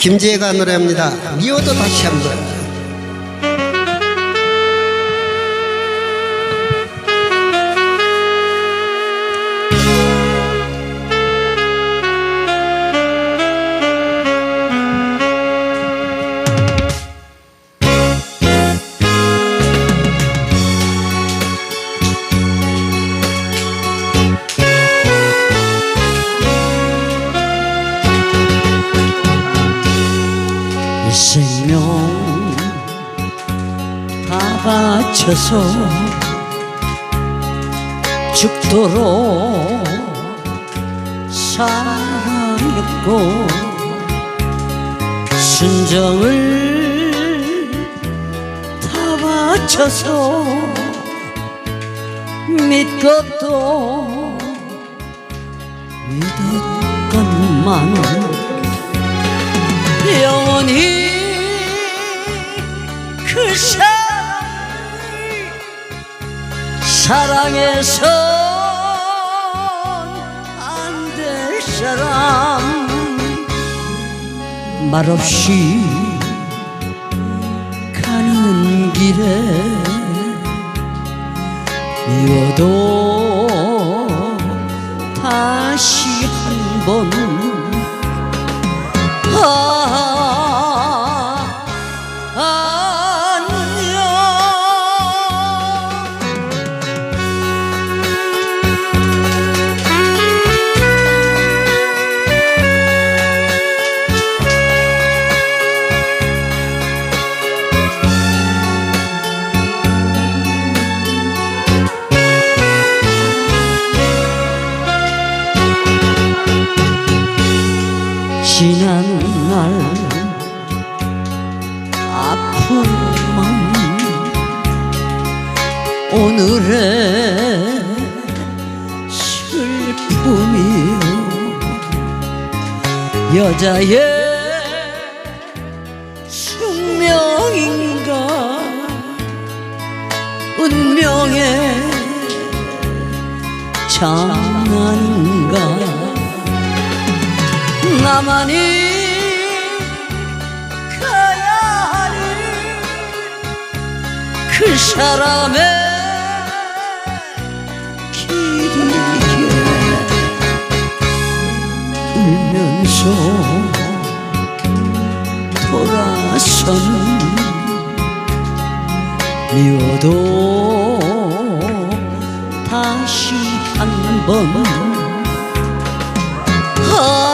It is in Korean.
김지혜가 노래합니다. 미워도 다시 한번. 이 생명 다 바쳐서 죽도록 사랑했고 순정을 다 바쳐서 믿고도 믿었건만 영원히 그 사랑을 사랑해서 안 될 사람 말없이 가는 길에 미워도 다시 한번 지난 날 아픈 맘 오늘의 슬픔이요 여자의 숙명인가? 운명의 장난인가 나만이 가야 하는 그 사람의 길이에 울면서 돌아서는 미워도 다시 한번 아